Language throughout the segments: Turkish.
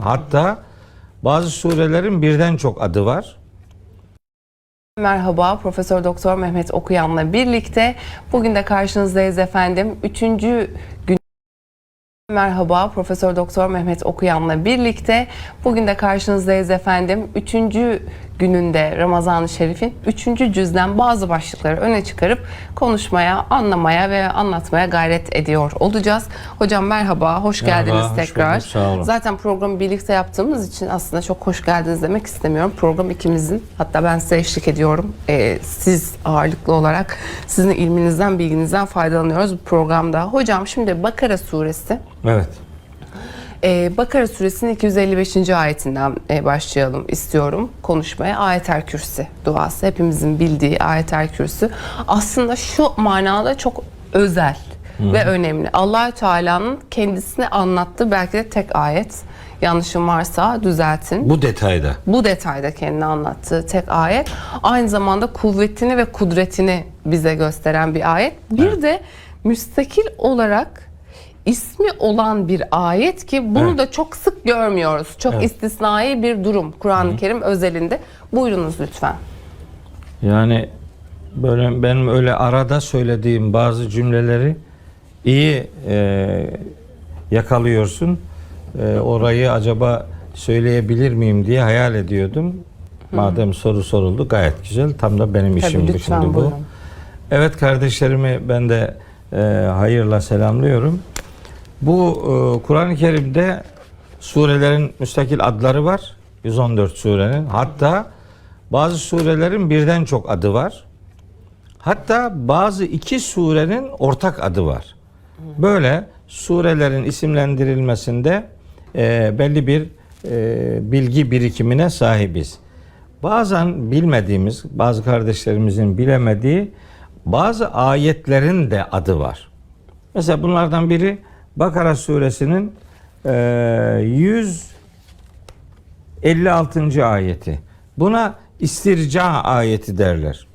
Hatta bazı surelerin birden çok adı var. Merhaba, Profesör Doktor Mehmet Okuyan'la birlikte bugün de karşınızdayız efendim. Üçüncü gün Merhaba, Profesör Doktor Mehmet Okuyan'la birlikte bugün de karşınızdayız efendim. Üçüncü gününde Ramazan-ı Şerif'in üçüncü cüzden bazı başlıkları öne çıkarıp konuşmaya, anlamaya ve anlatmaya gayret ediyor olacağız. Hocam merhaba, hoş Merhaba, geldiniz hoş tekrar. bulduk, sağ olun. Zaten programı birlikte yaptığımız için aslında çok hoş geldiniz demek istemiyorum. Program ikimizin. Hatta ben size eşlik ediyorum. Ee, siz ağırlıklı olarak sizin ilminizden, bilginizden faydalanıyoruz bu programda. Hocam şimdi Bakara suresi. Evet. Ee, Bakara suresinin 255. ayetinden e, başlayalım istiyorum konuşmaya. Ayetel Kürsi duası. Hepimizin bildiği Ayetel Kürsi. Aslında şu manada çok özel ve önemli. Allahü Teala'nın kendisine anlattığı belki de tek ayet. Yanlışım varsa düzeltin. Bu detayda. Bu detayda kendini anlattığı tek ayet. Aynı zamanda kuvvetini ve kudretini bize gösteren bir ayet. Bir de müstakil olarak ismi olan bir ayet ki bunu Evet. da çok sık görmüyoruz. Çok Evet. istisnai bir durum Kur'an-ı Kerim özelinde. Buyurunuz lütfen. Yani böyle benim öyle arada söylediğim bazı cümleleri iyi e, yakalıyorsun. E, orayı acaba söyleyebilir miyim diye hayal ediyordum. Madem soru soruldu gayet güzel. Tam da benim lütfen şimdi bu. buyurun. Evet kardeşlerimi ben de e, hayırla selamlıyorum. Bu e, Kur'an-ı Kerim'de surelerin müstakil adları var. 114 surenin. Hatta bazı surelerin birden çok adı var. Hatta bazı iki surenin ortak adı var. Böyle surelerin isimlendirilmesinde e, belli bir e, bilgi birikimine sahibiz. Bazen bilmediğimiz, bazı kardeşlerimizin bilemediği bazı ayetlerin de adı var. Mesela bunlardan biri Bakara suresinin e, 156. ayeti. Buna istirca ayeti derler.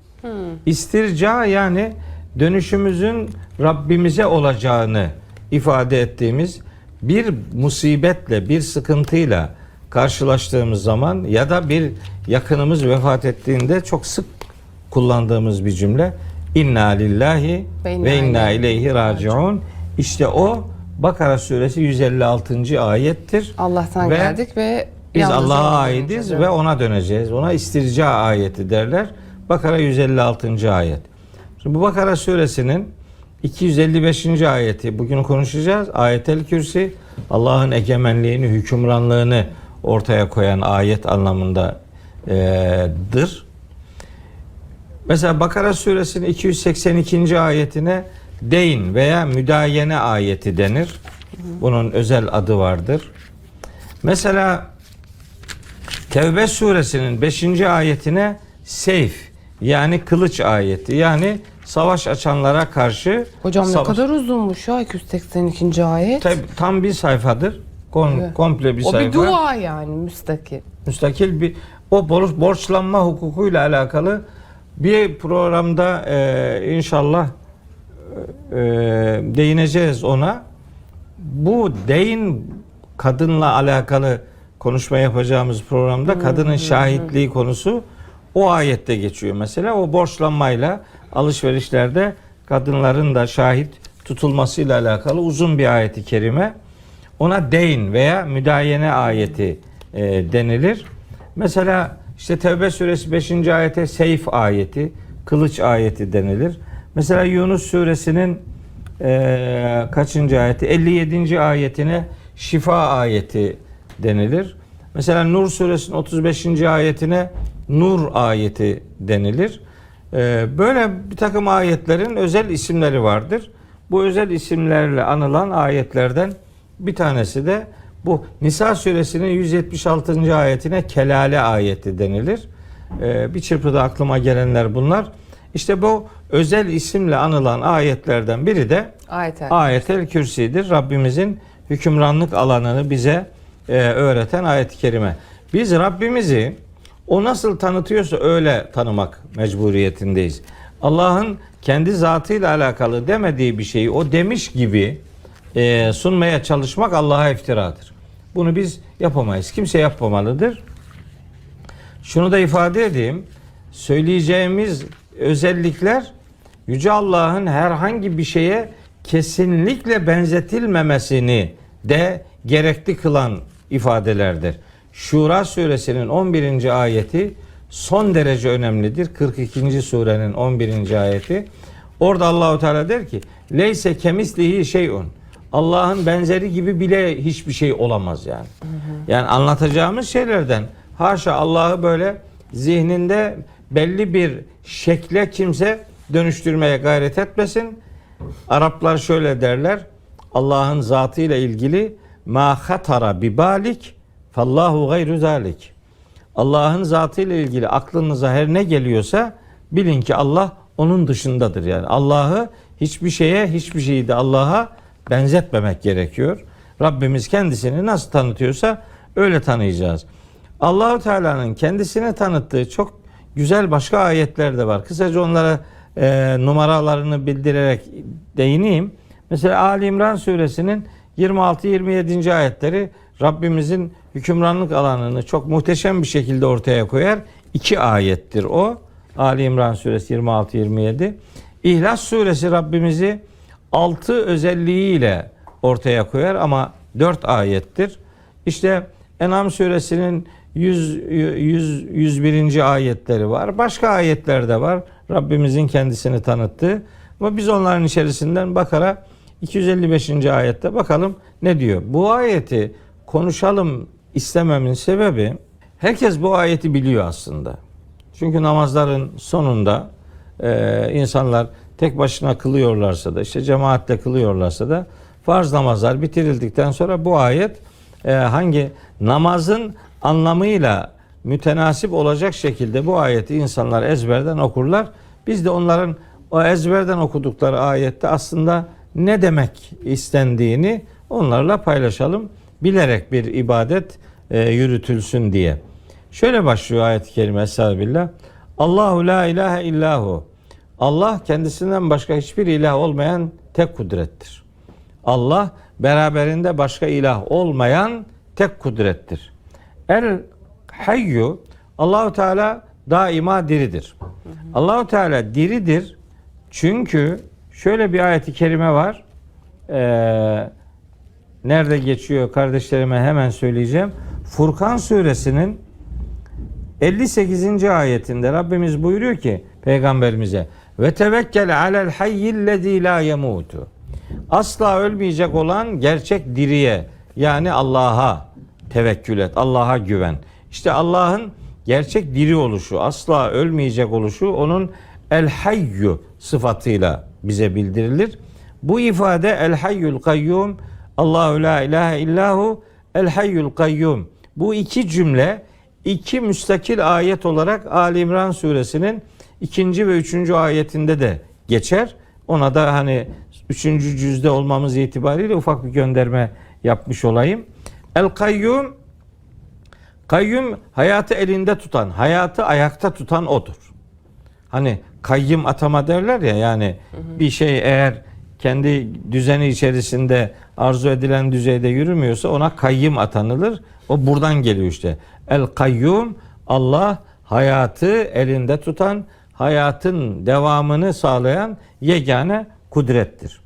İstirca yani dönüşümüzün Rabbimize olacağını ifade ettiğimiz bir musibetle, bir sıkıntıyla karşılaştığımız zaman ya da bir yakınımız vefat ettiğinde çok sık kullandığımız bir cümle. İnna lillahi Ve inna ileyhi raciun. İşte o Bakara suresi 156. ayettir. Allah'tan Ve geldik ve Biz Allah'a aidiz ve ona döneceğiz. Ona istirca ayeti derler. Bakara 156. ayet. Şimdi bu Bakara suresinin 255. ayeti bugün konuşacağız. Ayetel Kürsi Allah'ın egemenliğini, hükümranlığını ortaya koyan ayet anlamındadır. Mesela Bakara suresinin 282. ayetine deyin veya müdayene ayeti denir. Bunun özel adı vardır. Mesela Tevbe suresinin 5. ayetine seyf yani kılıç ayeti yani savaş açanlara karşı Hocam ne savaş- kadar uzunmuş ya 282. ayet. Tabi tam bir sayfadır. Kon- Evet. Komple bir o sayfa. bir dua yani müstakil. müstakil bir o bor- borçlanma hukukuyla alakalı bir programda e, inşallah e, değineceğiz ona. Bu deyin kadınla alakalı konuşma yapacağımız programda kadının şahitliği konusu o ayette geçiyor mesela. O borçlanmayla alışverişlerde kadınların da şahit tutulmasıyla alakalı uzun bir ayeti kerime. Ona deyin veya müdayene ayeti e, denilir. Mesela işte Tevbe suresi 5. ayete seyf ayeti, kılıç ayeti denilir. Mesela Yunus suresinin e, kaçıncı ayeti? 57. ayetine şifa ayeti denilir. Mesela Nur suresinin 35. ayetine nur ayeti denilir. E, böyle bir takım ayetlerin özel isimleri vardır. Bu özel isimlerle anılan ayetlerden bir tanesi de bu Nisa suresinin 176. ayetine kelale ayeti denilir. Ee, bir çırpıda aklıma gelenler bunlar. İşte bu özel isimle anılan ayetlerden biri de Ayetel. Ayetel Kürsi'dir. Rabbimizin hükümranlık alanını bize e, öğreten ayet-i kerime. Biz Rabbimizi o nasıl tanıtıyorsa öyle tanımak mecburiyetindeyiz. Allah'ın kendi zatıyla alakalı demediği bir şeyi o demiş gibi e, sunmaya çalışmak Allah'a iftiradır. Bunu biz yapamayız. Kimse yapmamalıdır. Şunu da ifade edeyim. Söyleyeceğimiz özellikler Yüce Allah'ın herhangi bir şeye kesinlikle benzetilmemesini de gerekli kılan ifadelerdir. Şura suresinin 11. ayeti son derece önemlidir. 42. surenin 11. ayeti. Orada Allahu Teala der ki: "Leyse kemislihi şeyun." Allah'ın benzeri gibi bile hiçbir şey olamaz yani. Yani anlatacağımız şeylerden haşa Allah'ı böyle zihninde belli bir şekle kimse dönüştürmeye gayret etmesin. Araplar şöyle derler. Allah'ın zatıyla ilgili ma hatara bi balik fallahu gayru zalik. Allah'ın zatıyla ilgili aklınıza her ne geliyorsa bilin ki Allah onun dışındadır yani. Allah'ı hiçbir şeye, hiçbir şeyi de Allah'a benzetmemek gerekiyor. Rabbimiz kendisini nasıl tanıtıyorsa öyle tanıyacağız. Allahu Teala'nın kendisine tanıttığı çok güzel başka ayetler de var. Kısaca onlara e, numaralarını bildirerek değineyim. Mesela Ali İmran suresinin 26-27. ayetleri Rabbimizin hükümranlık alanını çok muhteşem bir şekilde ortaya koyar. İki ayettir o. Ali İmran suresi 26-27. İhlas suresi Rabbimizi altı özelliğiyle ortaya koyar ama dört ayettir. İşte Enam suresinin 100, 100, 101. ayetleri var. Başka ayetler de var. Rabbimizin kendisini tanıttığı. Ama biz onların içerisinden Bakara 255. ayette bakalım ne diyor. Bu ayeti konuşalım istememin sebebi herkes bu ayeti biliyor aslında. Çünkü namazların sonunda e, insanlar tek başına kılıyorlarsa da işte cemaatle kılıyorlarsa da farz namazlar bitirildikten sonra bu ayet e, hangi namazın anlamıyla mütenasip olacak şekilde bu ayeti insanlar ezberden okurlar. Biz de onların o ezberden okudukları ayette aslında ne demek istendiğini onlarla paylaşalım. Bilerek bir ibadet e, yürütülsün diye. Şöyle başlıyor ayet-i kerime Estağfirullah. Allahu la ilahe illahu. Allah kendisinden başka hiçbir ilah olmayan tek kudrettir. Allah beraberinde başka ilah olmayan tek kudrettir. El hayyu Allahu Teala daima diridir. Allahu Teala diridir. Çünkü şöyle bir ayeti kerime var. Ee, nerede geçiyor kardeşlerime hemen söyleyeceğim. Furkan suresinin 58. ayetinde Rabbimiz buyuruyor ki peygamberimize ve tevekkel alel hayyillezî la yemutu. Asla ölmeyecek olan gerçek diriye yani Allah'a tevekkül et. Allah'a güven. İşte Allah'ın gerçek diri oluşu, asla ölmeyecek oluşu onun el hayyu sıfatıyla bize bildirilir. Bu ifade el hayyul kayyum Allahu la ilahe illahu el hayyul kayyum. Bu iki cümle iki müstakil ayet olarak Ali İmran suresinin ikinci ve üçüncü ayetinde de geçer. Ona da hani üçüncü cüzde olmamız itibariyle ufak bir gönderme yapmış olayım. El kayyum kayyum hayatı elinde tutan, hayatı ayakta tutan odur. Hani kayyım atama derler ya yani bir şey eğer kendi düzeni içerisinde arzu edilen düzeyde yürümüyorsa ona kayyım atanılır. O buradan geliyor işte. El kayyum Allah hayatı elinde tutan, hayatın devamını sağlayan yegane kudrettir.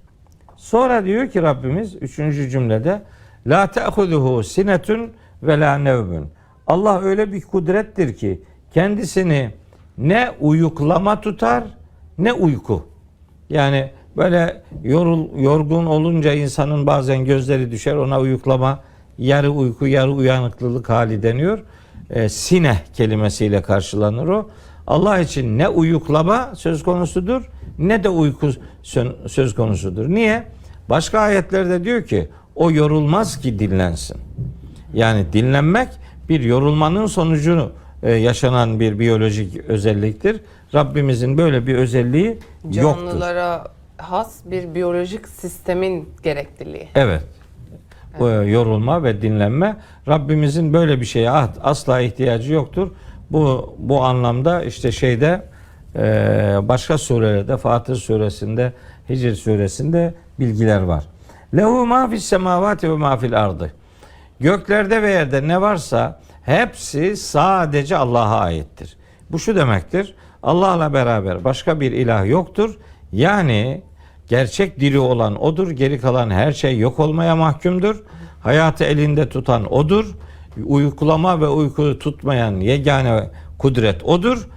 Sonra diyor ki Rabbimiz üçüncü cümlede La te'huduhu sinetun ve la nevmun. Allah öyle bir kudrettir ki kendisini ne uyuklama tutar ne uyku. Yani böyle yorul, yorgun olunca insanın bazen gözleri düşer ona uyuklama yarı uyku yarı uyanıklılık hali deniyor. E, sine kelimesiyle karşılanır o. Allah için ne uyuklama söz konusudur ne de uyku söz konusudur. Niye? Başka ayetlerde diyor ki o yorulmaz ki dinlensin. Yani dinlenmek bir yorulmanın sonucunu e, yaşanan bir biyolojik özelliktir. Rabbimizin böyle bir özelliği yoktur. Canlılara has bir biyolojik sistemin gerekliliği. Evet. Bu yorulma ve dinlenme Rabbimizin böyle bir şeye asla ihtiyacı yoktur. Bu bu anlamda işte şeyde e, başka surelerde Fatır suresinde, Hicr suresinde bilgiler var. Lehu ma fis semavati ve ma fil ardı. Göklerde ve yerde ne varsa hepsi sadece Allah'a aittir. Bu şu demektir. Allah'la beraber başka bir ilah yoktur. Yani gerçek diri olan odur. Geri kalan her şey yok olmaya mahkumdur. Hayatı elinde tutan odur. Uykulama ve uyku tutmayan yegane kudret odur.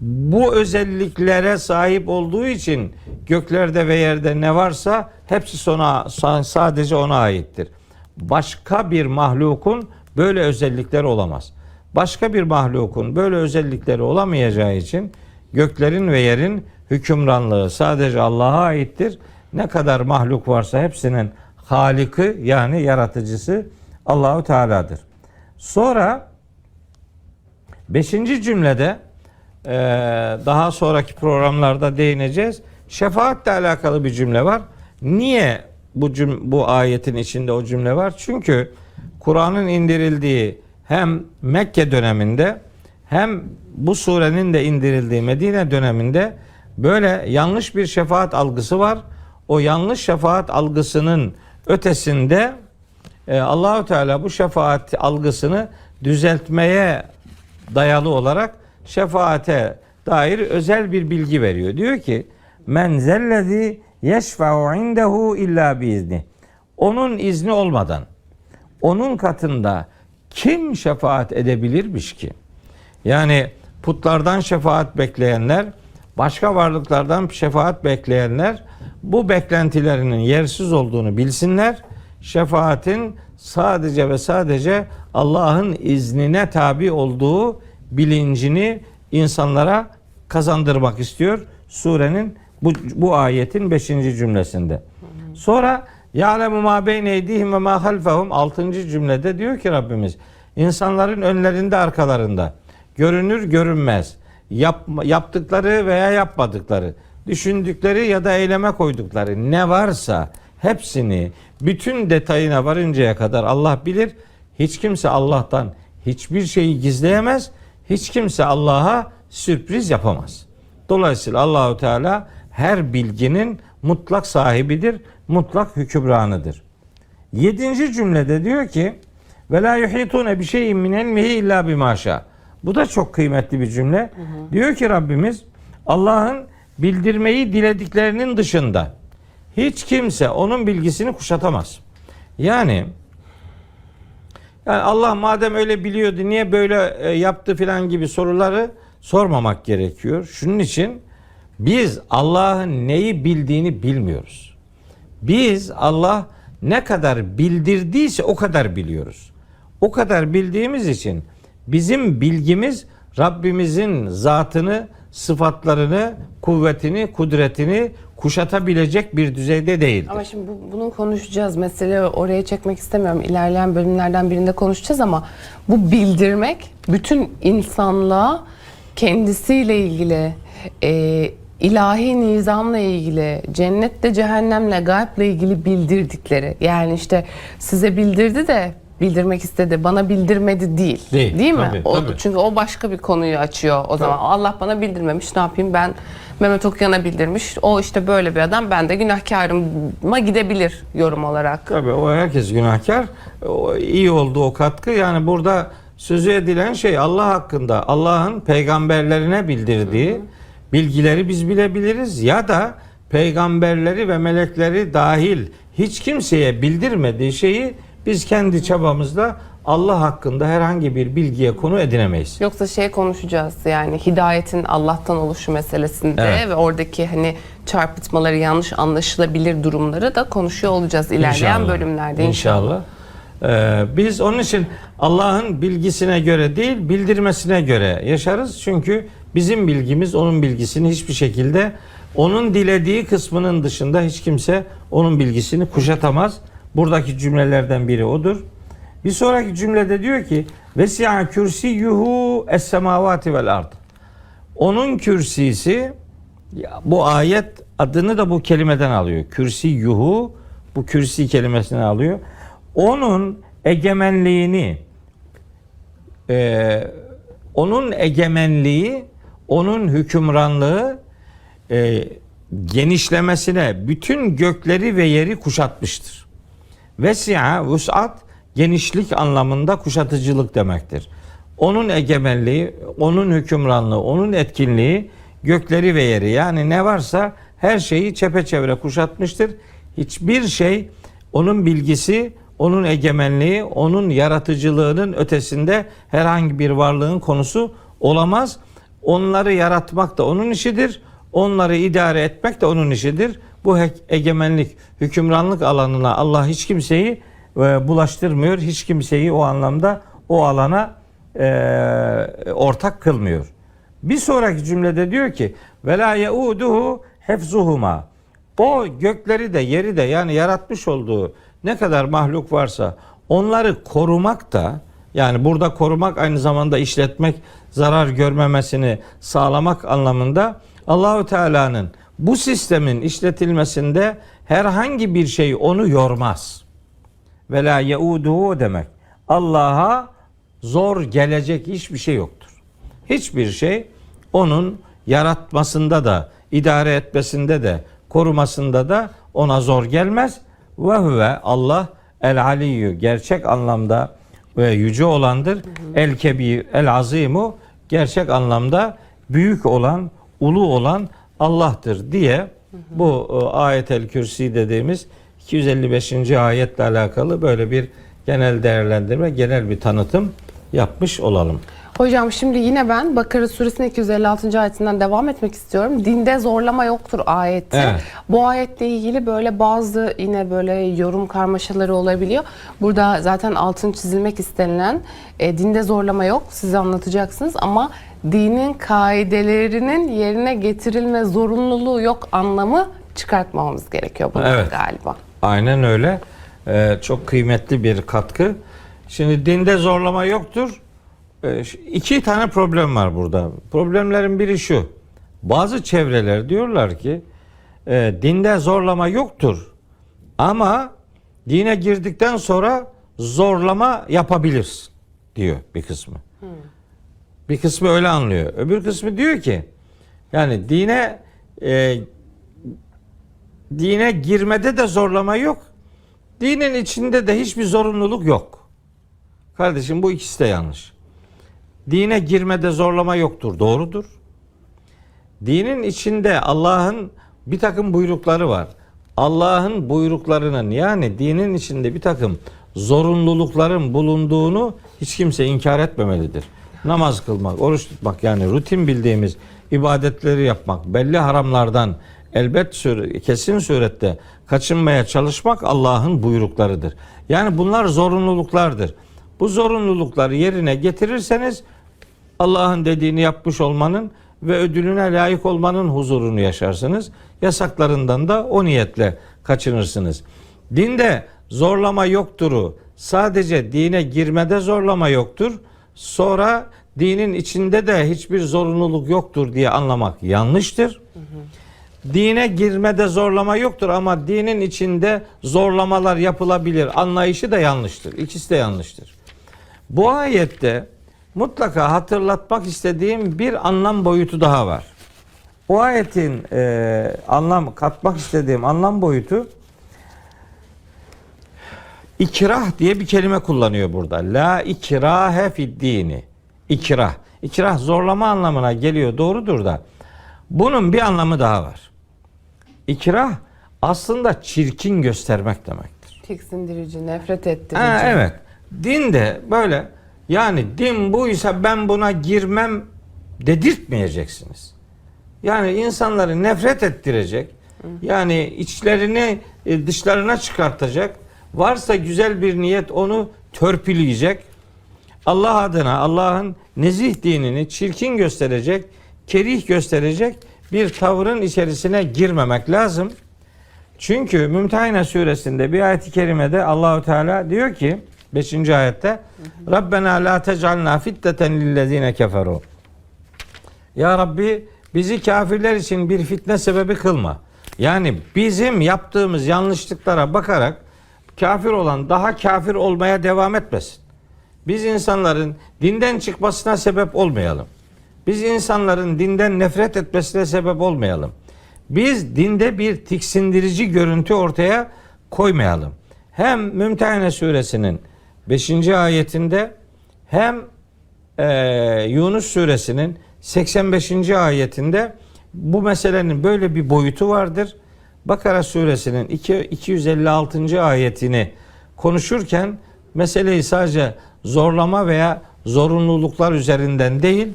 Bu özelliklere sahip olduğu için göklerde ve yerde ne varsa hepsi sona sadece ona aittir. Başka bir mahlukun böyle özellikleri olamaz. Başka bir mahlukun böyle özellikleri olamayacağı için göklerin ve yerin hükümranlığı sadece Allah'a aittir. Ne kadar mahluk varsa hepsinin haliki yani yaratıcısı Allahu Teala'dır. Sonra beşinci cümlede e, daha sonraki programlarda değineceğiz. Şefaatle alakalı bir cümle var. Niye bu cüm bu ayetin içinde o cümle var? Çünkü Kur'an'ın indirildiği hem Mekke döneminde hem bu surenin de indirildiği Medine döneminde böyle yanlış bir şefaat algısı var. O yanlış şefaat algısının ötesinde e, Allahu Teala bu şefaat algısını düzeltmeye dayalı olarak şefaate dair özel bir bilgi veriyor. Diyor ki men zellezi yeşfa'u indehu illa biizni. Onun izni olmadan onun katında kim şefaat edebilirmiş ki? Yani putlardan şefaat bekleyenler, başka varlıklardan şefaat bekleyenler bu beklentilerinin yersiz olduğunu bilsinler. Şefaatin sadece ve sadece Allah'ın iznine tabi olduğu bilincini insanlara kazandırmak istiyor surenin bu, bu ayetin 5. cümlesinde. Sonra Ya'lemu ma beyne eydihim ve ma halfahum 6. cümlede diyor ki Rabbimiz insanların önlerinde arkalarında görünür görünmez yap, yaptıkları veya yapmadıkları düşündükleri ya da eyleme koydukları ne varsa hepsini bütün detayına varıncaya kadar Allah bilir. Hiç kimse Allah'tan hiçbir şeyi gizleyemez. Hiç kimse Allah'a sürpriz yapamaz. Dolayısıyla Allahu Teala her bilginin mutlak sahibidir, mutlak hükümranıdır. Yedinci cümlede diyor ki ve la yuhitune bi şeyin min ilmihi illa bimaşa. Bu da çok kıymetli bir cümle. Diyor ki Rabbimiz Allah'ın bildirmeyi dilediklerinin dışında hiç kimse onun bilgisini kuşatamaz. Yani yani Allah madem öyle biliyordu niye böyle e, yaptı filan gibi soruları sormamak gerekiyor. Şunun için biz Allah'ın neyi bildiğini bilmiyoruz. Biz Allah ne kadar bildirdiyse o kadar biliyoruz. O kadar bildiğimiz için bizim bilgimiz Rabbimizin zatını, sıfatlarını, kuvvetini, kudretini kuşatabilecek bir düzeyde değildir. Ama şimdi bu, bunu konuşacağız. Mesele oraya çekmek istemiyorum. İlerleyen bölümlerden birinde konuşacağız ama bu bildirmek bütün insanlığa kendisiyle ilgili, e, ilahi nizamla ilgili, cennetle cehennemle, gayble ilgili bildirdikleri. Yani işte size bildirdi de bildirmek istedi, bana bildirmedi değil. Değil, mi? tabii, o, tabii. Çünkü o başka bir konuyu açıyor o zaman. Allah bana bildirmemiş, ne yapayım ben Mehmet Okuyan'a bildirmiş. O işte böyle bir adam, ben de günahkarıma gidebilir yorum olarak. Tabii o herkes günahkar. O iyi oldu o katkı. Yani burada sözü edilen şey Allah hakkında Allah'ın peygamberlerine bildirdiği bilgileri biz bilebiliriz ya da peygamberleri ve melekleri dahil hiç kimseye bildirmediği şeyi biz kendi çabamızla Allah hakkında herhangi bir bilgiye konu edinemeyiz. Yoksa şey konuşacağız yani hidayetin Allah'tan oluşu meselesinde Evet. ve oradaki hani çarpıtmaları yanlış anlaşılabilir durumları da konuşuyor olacağız ilerleyen İnşallah. bölümlerde inşallah. İnşallah. Ee, biz onun için Allah'ın bilgisine göre değil, bildirmesine göre yaşarız. Çünkü bizim bilgimiz onun bilgisini hiçbir şekilde onun dilediği kısmının dışında hiç kimse onun bilgisini kuşatamaz. Buradaki cümlelerden biri odur. Bir sonraki cümlede diyor ki Vesi'a kürsiyuhu es semavati vel ard. Onun kürsisi bu ayet adını da bu kelimeden alıyor. Kürsi yuhu bu kürsi kelimesinden alıyor. Onun egemenliğini e, onun egemenliği, onun hükümranlığı e, genişlemesine bütün gökleri ve yeri kuşatmıştır. Vesi'a vusat genişlik anlamında kuşatıcılık demektir. Onun egemenliği, onun hükümranlığı, onun etkinliği gökleri ve yeri yani ne varsa her şeyi çepeçevre kuşatmıştır. Hiçbir şey onun bilgisi, onun egemenliği, onun yaratıcılığının ötesinde herhangi bir varlığın konusu olamaz. Onları yaratmak da onun işidir. Onları idare etmek de onun işidir. Bu egemenlik, hükümranlık alanına Allah hiç kimseyi e, bulaştırmıyor. Hiç kimseyi o anlamda o alana e, ortak kılmıyor. Bir sonraki cümlede diyor ki ve la yauduhu hefzuhuma. O gökleri de yeri de yani yaratmış olduğu ne kadar mahluk varsa onları korumak da yani burada korumak aynı zamanda işletmek, zarar görmemesini sağlamak anlamında Allahu Teala'nın bu sistemin işletilmesinde herhangi bir şey onu yormaz. Ve la yauduhu demek. Allah'a zor gelecek hiçbir şey yoktur. Hiçbir şey onun yaratmasında da, idare etmesinde de, korumasında da ona zor gelmez. Ve huve Allah el aliyyü gerçek anlamda ve yüce olandır. El kebir, el azimu gerçek anlamda büyük olan, ulu olan Allah'tır diye bu e, ayetel kürsi dediğimiz 255. ayetle alakalı böyle bir genel değerlendirme, genel bir tanıtım yapmış olalım. Hocam şimdi yine ben Bakara suresinin 256. ayetinden devam etmek istiyorum. Dinde zorlama yoktur ayeti. Evet. Bu ayetle ilgili böyle bazı yine böyle yorum karmaşaları olabiliyor. Burada zaten altın çizilmek istenilen e, dinde zorlama yok. Size anlatacaksınız ama dinin kaidelerinin yerine getirilme zorunluluğu yok anlamı çıkartmamamız gerekiyor burada Evet. galiba. Aynen öyle. Ee, çok kıymetli bir katkı. Şimdi dinde zorlama yoktur. Ee, iki tane problem var burada. Problemlerin biri şu. Bazı çevreler diyorlar ki e, dinde zorlama yoktur. Ama dine girdikten sonra zorlama yapabilirsin diyor bir kısmı. Bir kısmı öyle anlıyor. Öbür kısmı diyor ki yani dine e, dine girmede de zorlama yok. Dinin içinde de hiçbir zorunluluk yok. Kardeşim bu ikisi de yanlış. Dine girmede zorlama yoktur. Doğrudur. Dinin içinde Allah'ın bir takım buyrukları var. Allah'ın buyruklarının yani dinin içinde bir takım zorunlulukların bulunduğunu hiç kimse inkar etmemelidir. Namaz kılmak, oruç tutmak yani rutin bildiğimiz ibadetleri yapmak, belli haramlardan elbet kesin surette kaçınmaya çalışmak Allah'ın buyruklarıdır. Yani bunlar zorunluluklardır. Bu zorunlulukları yerine getirirseniz Allah'ın dediğini yapmış olmanın ve ödülüne layık olmanın huzurunu yaşarsınız. Yasaklarından da o niyetle kaçınırsınız. Dinde zorlama yokturu sadece dine girmede zorlama yoktur. Sonra dinin içinde de hiçbir zorunluluk yoktur diye anlamak yanlıştır. Dine girmede zorlama yoktur ama dinin içinde zorlamalar yapılabilir anlayışı da yanlıştır. İkisi de yanlıştır. Bu ayette mutlaka hatırlatmak istediğim bir anlam boyutu daha var. O ayetin e, anlam katmak istediğim anlam boyutu ikrah diye bir kelime kullanıyor burada. La ikrahe fid dini. İkrah. İkrah zorlama anlamına geliyor doğrudur da bunun bir anlamı daha var. İkrah aslında çirkin göstermek demektir. Tiksindirici, nefret ettirici. Ha, evet. Din de böyle yani din buysa ben buna girmem dedirtmeyeceksiniz. Yani insanları nefret ettirecek. Yani içlerini e, dışlarına çıkartacak. Varsa güzel bir niyet onu törpüleyecek. Allah adına Allah'ın nezih dinini çirkin gösterecek, kerih gösterecek bir tavırın içerisine girmemek lazım. Çünkü Mümtehine suresinde bir ayet-i kerimede Allahu Teala diyor ki 5. ayette Rabbena la tec'alna fitteten lillezine keferu. Ya Rabbi bizi kafirler için bir fitne sebebi kılma. Yani bizim yaptığımız yanlışlıklara bakarak kafir olan daha kafir olmaya devam etmesin. Biz insanların dinden çıkmasına sebep olmayalım. Biz insanların dinden nefret etmesine sebep olmayalım. Biz dinde bir tiksindirici görüntü ortaya koymayalım. Hem Mümtehine suresinin 5. ayetinde hem e, Yunus suresinin 85. ayetinde bu meselenin böyle bir boyutu vardır. Bakara suresinin 2, 256. ayetini konuşurken meseleyi sadece zorlama veya zorunluluklar üzerinden değil,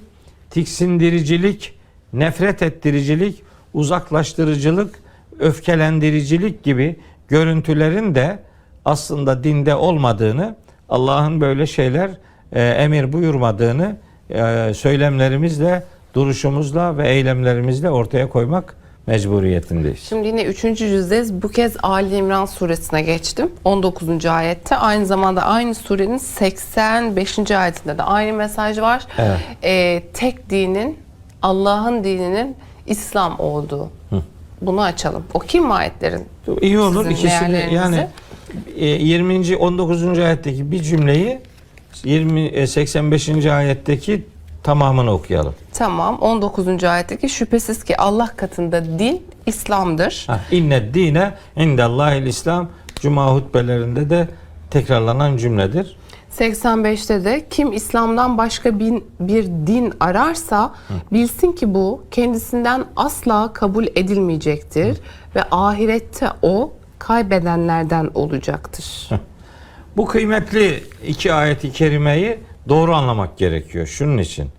tiksindiricilik, nefret ettiricilik, uzaklaştırıcılık, öfkelendiricilik gibi görüntülerin de aslında dinde olmadığını, Allah'ın böyle şeyler e, emir buyurmadığını e, söylemlerimizle, duruşumuzla ve eylemlerimizle ortaya koymak mecburiyetindeyiz. Şimdi yine 3. cüzdeyiz. Bu kez Ali İmran suresine geçtim. 19. ayette. Aynı zamanda aynı surenin 85. ayetinde de aynı mesaj var. Evet. Ee, tek dinin, Allah'ın dininin İslam olduğu. Bunu açalım. Okuyayım mı ayetlerin? İyi olur Sizin ikisini yani e, 20. 19. ayetteki bir cümleyi 20 e, 85. ayetteki tamamını okuyalım. Tamam. 19. ayetteki şüphesiz ki Allah katında din İslam'dır. Ha, İnne dine indellahil İslam Cuma hutbelerinde de tekrarlanan cümledir. 85'te de kim İslam'dan başka bir, bir din ararsa bilsin ki bu kendisinden asla kabul edilmeyecektir ve ahirette o kaybedenlerden olacaktır. Bu kıymetli iki ayeti kerimeyi doğru anlamak gerekiyor. Şunun için.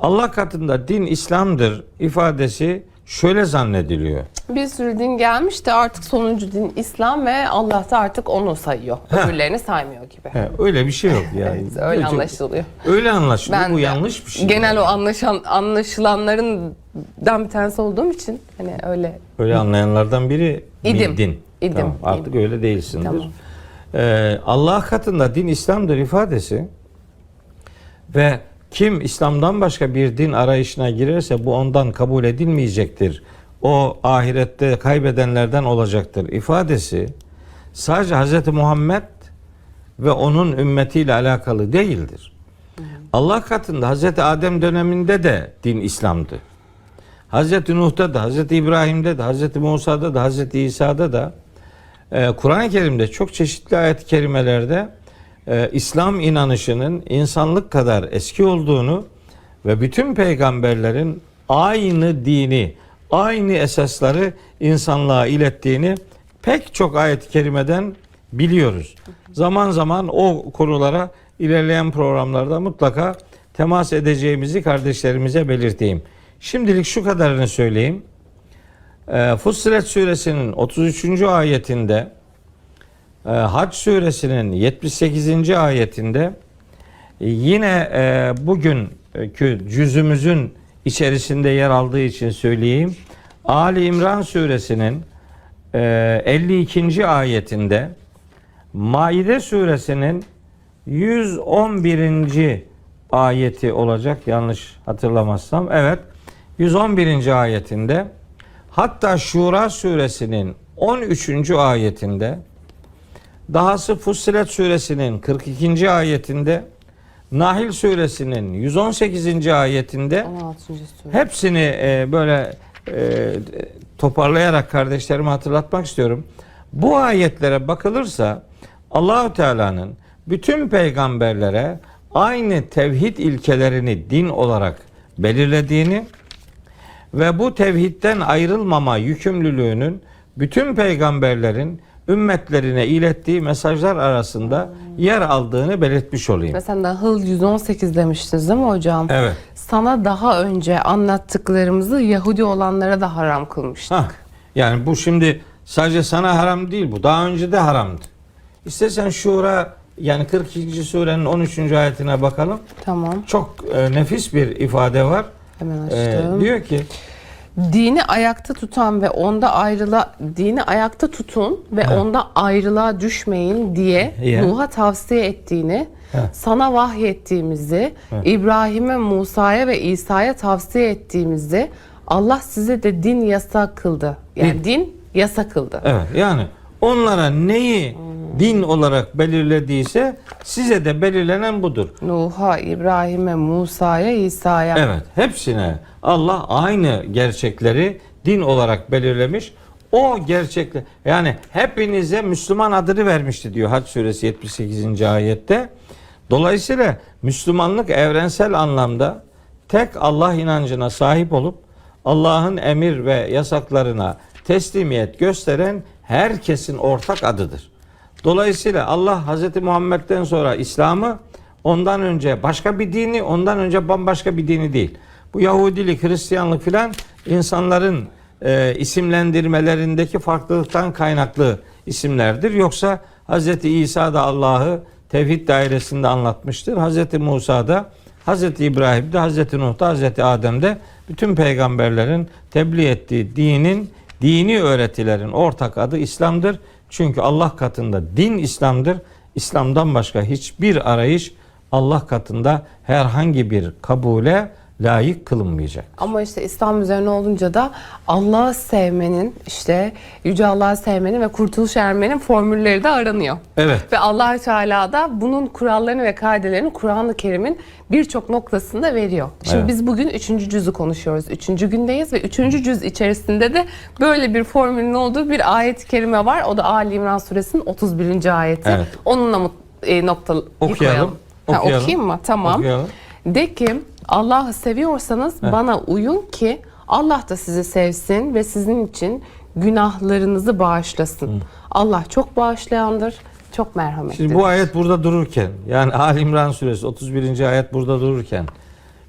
Allah katında din İslam'dır ifadesi şöyle zannediliyor. Bir sürü din gelmiş de artık sonuncu din İslam ve Allah da artık onu sayıyor. Heh. Öbürlerini saymıyor gibi. He, öyle bir şey yok yani. Evet, öyle anlaşılıyor. Öyle anlaşılıyor. Ben Bu yanlış bir şey. Genel o anlaşan anlaşılanlarından bir tanesi olduğum için hani öyle Öyle anlayanlardan biri İdim. miydin? İdim. Tamam, artık öyle değilsindir. Tamam. Ee, Allah katında din İslam'dır ifadesi ve kim İslam'dan başka bir din arayışına girerse bu ondan kabul edilmeyecektir. O ahirette kaybedenlerden olacaktır ifadesi sadece Hz. Muhammed ve onun ümmetiyle alakalı değildir. Allah katında Hz. Adem döneminde de din İslam'dı. Hz. Nuh'ta da, Hz. İbrahim'de de, Hz. Musa'da da, Hz. İsa'da da e, Kur'an-ı Kerim'de çok çeşitli ayet-i kerimelerde e, İslam inanışının insanlık kadar eski olduğunu ve bütün peygamberlerin aynı dini, aynı esasları insanlığa ilettiğini pek çok ayet-i kerimeden biliyoruz. Zaman zaman o konulara ilerleyen programlarda mutlaka temas edeceğimizi kardeşlerimize belirteyim. Şimdilik şu kadarını söyleyeyim. E, Fussilet suresinin 33. ayetinde Hac suresinin 78. ayetinde e, yine e, bugünkü cüzümüzün içerisinde yer aldığı için söyleyeyim. Ali İmran suresinin e, 52. ayetinde Maide suresinin 111. ayeti olacak yanlış hatırlamazsam. Evet 111. ayetinde hatta Şura suresinin 13. ayetinde dahası Fussilet suresinin 42. ayetinde Nahil suresinin 118. ayetinde 16. sure. hepsini e, böyle e, toparlayarak kardeşlerime hatırlatmak istiyorum. Bu ayetlere bakılırsa Allahu Teala'nın bütün peygamberlere aynı tevhid ilkelerini din olarak belirlediğini ve bu tevhidden ayrılmama yükümlülüğünün bütün peygamberlerin ümmetlerine ilettiği mesajlar arasında yer aldığını belirtmiş olayım. Mesela Nahl 118 demiştiniz değil mi hocam? Evet. Sana daha önce anlattıklarımızı Yahudi olanlara da haram kılmıştık. Hah, yani bu şimdi sadece sana haram değil bu. Daha önce de haramdı. İstersen Şura yani 42. surenin 13. ayetine bakalım. Tamam. Çok e, nefis bir ifade var. Hemen E, açtım. diyor ki Dini ayakta tutan ve onda ayrıla dini ayakta tutun ve Evet. onda ayrılığa düşmeyin diye Ya. Nuh'a tavsiye ettiğini, Evet. sana vahyettiğimizi, İbrahim'e, Musa'ya ve İsa'ya tavsiye ettiğimizi Allah size de din yasa kıldı. Yani Din. din yasa kıldı. evet yani onlara neyi din olarak belirlediyse size de belirlenen budur. Nuh'a, İbrahim'e, Musa'ya, İsa'ya. Evet, hepsine Allah aynı gerçekleri din olarak belirlemiş. O gerçekle yani hepinize Müslüman adını vermişti diyor Hac suresi 78. ayette. Dolayısıyla Müslümanlık evrensel anlamda tek Allah inancına sahip olup Allah'ın emir ve yasaklarına teslimiyet gösteren herkesin ortak adıdır. Dolayısıyla Allah Hz. Muhammed'den sonra İslam'ı ondan önce başka bir dini, ondan önce bambaşka bir dini değil. Bu Yahudilik, Hristiyanlık filan insanların e, isimlendirmelerindeki farklılıktan kaynaklı isimlerdir. Yoksa Hz. İsa da Allah'ı tevhid dairesinde anlatmıştır. Hz. Musa da, Hz. İbrahim de, Hz. Nuh da, Hz. Adem de bütün peygamberlerin tebliğ ettiği dinin, dini öğretilerin ortak adı İslam'dır. Çünkü Allah katında din İslam'dır. İslam'dan başka hiçbir arayış Allah katında herhangi bir kabule layık kılınmayacak. Ama işte İslam üzerine olunca da Allah'ı sevmenin, işte Yüce Allah'ı sevmenin ve kurtuluş ermenin formülleri de aranıyor. Evet. Ve allah Teala da bunun kurallarını ve kaidelerini Kur'an-ı Kerim'in birçok noktasında veriyor. Şimdi Evet. biz bugün üçüncü cüzü konuşuyoruz. Üçüncü gündeyiz ve üçüncü cüz içerisinde de böyle bir formülün olduğu bir ayet-i kerime var. O da Ali İmran suresinin 31. ayeti. Evet. Onunla e, nokta Okuyalım. Ha, okuyayım mı? Tamam. Okuyalım. De ki Allah'ı seviyorsanız bana uyun ki Allah da sizi sevsin ve sizin için günahlarınızı bağışlasın. Allah çok bağışlayandır, çok merhametlidir. Şimdi bu ayet burada dururken yani Ali İmran suresi 31. ayet burada dururken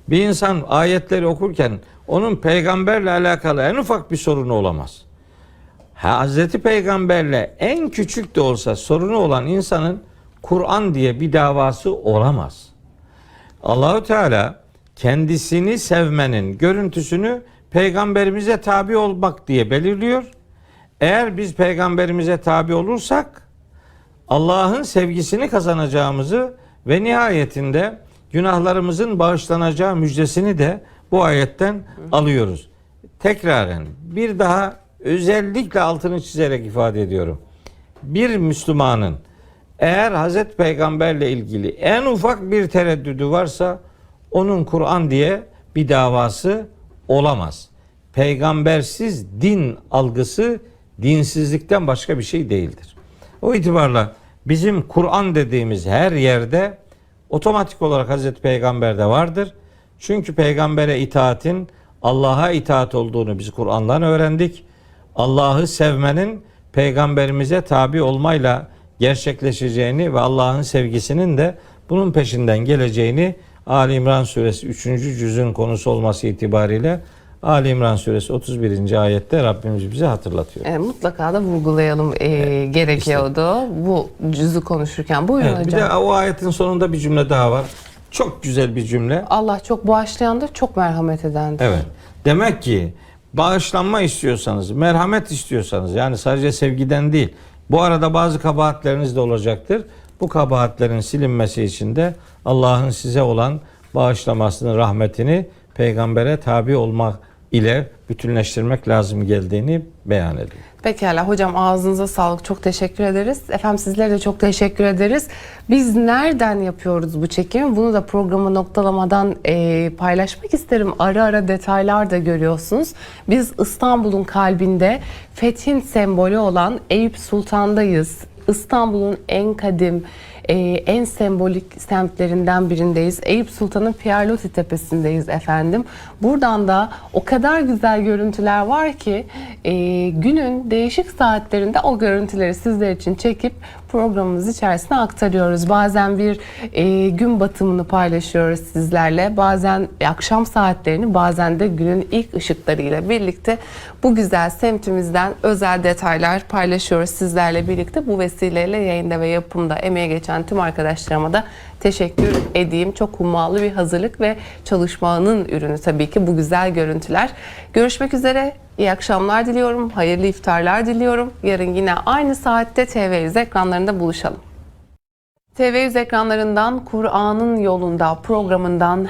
bir insan ayetleri okurken onun peygamberle alakalı en ufak bir sorunu olamaz. Hazreti Peygamberle en küçük de olsa sorunu olan insanın Kur'an diye bir davası olamaz. Allahü Teala kendisini sevmenin görüntüsünü peygamberimize tabi olmak diye belirliyor. Eğer biz peygamberimize tabi olursak Allah'ın sevgisini kazanacağımızı ve nihayetinde günahlarımızın bağışlanacağı müjdesini de bu ayetten alıyoruz. Tekraren bir daha özellikle altını çizerek ifade ediyorum. Bir Müslümanın eğer Hazreti Peygamberle ilgili en ufak bir tereddüdü varsa onun Kur'an diye bir davası olamaz. Peygambersiz din algısı dinsizlikten başka bir şey değildir. O itibarla bizim Kur'an dediğimiz her yerde otomatik olarak Hazreti Peygamber'de vardır. Çünkü peygambere itaatin Allah'a itaat olduğunu biz Kur'an'dan öğrendik. Allah'ı sevmenin peygamberimize tabi olmayla gerçekleşeceğini ve Allah'ın sevgisinin de bunun peşinden geleceğini Ali İmran suresi 3. cüzün konusu olması itibariyle Ali İmran suresi 31. ayette Rabbimiz bize hatırlatıyor. E, mutlaka da vurgulayalım e, gerekiyordu bu cüzü konuşurken. Buyurun Evet, bir hocam. de o ayetin sonunda bir cümle daha var. Çok güzel bir cümle. Allah çok bağışlayandır, çok merhamet edendir. Evet. Demek ki bağışlanma istiyorsanız, merhamet istiyorsanız yani sadece sevgiden değil. Bu arada bazı kabahatleriniz de olacaktır. Bu kabahatlerin silinmesi için de Allah'ın size olan bağışlamasını, rahmetini peygambere tabi olmak ile bütünleştirmek lazım geldiğini beyan ediyor. Pekala hocam ağzınıza sağlık. Çok teşekkür ederiz. Efendim sizlere de çok teşekkür ederiz. Biz nereden yapıyoruz bu çekimi? Bunu da programı noktalamadan e, paylaşmak isterim. Ara ara detaylar da görüyorsunuz. Biz İstanbul'un kalbinde fethin sembolü olan Eyüp Sultan'dayız. İstanbul'un en kadim, e, en sembolik semtlerinden birindeyiz. Eyüp Sultan'ın Pierlotti Tepesi'ndeyiz efendim. Buradan da o kadar güzel görüntüler var ki e, günün değişik saatlerinde o görüntüleri sizler için çekip programımız içerisine aktarıyoruz. Bazen bir e, gün batımını paylaşıyoruz sizlerle. Bazen akşam saatlerini, bazen de günün ilk ışıklarıyla birlikte bu güzel semtimizden özel detaylar paylaşıyoruz sizlerle birlikte. Bu vesileyle yayında ve yapımda emeğe geçen tüm arkadaşlarıma da teşekkür edeyim. Çok hummalı bir hazırlık ve çalışmanın ürünü tabii ki bu güzel görüntüler. Görüşmek üzere. İyi akşamlar diliyorum. Hayırlı iftarlar diliyorum. Yarın yine aynı saatte TV100 ekranlarında buluşalım. TV100 ekranlarından Kur'an'ın yolunda programından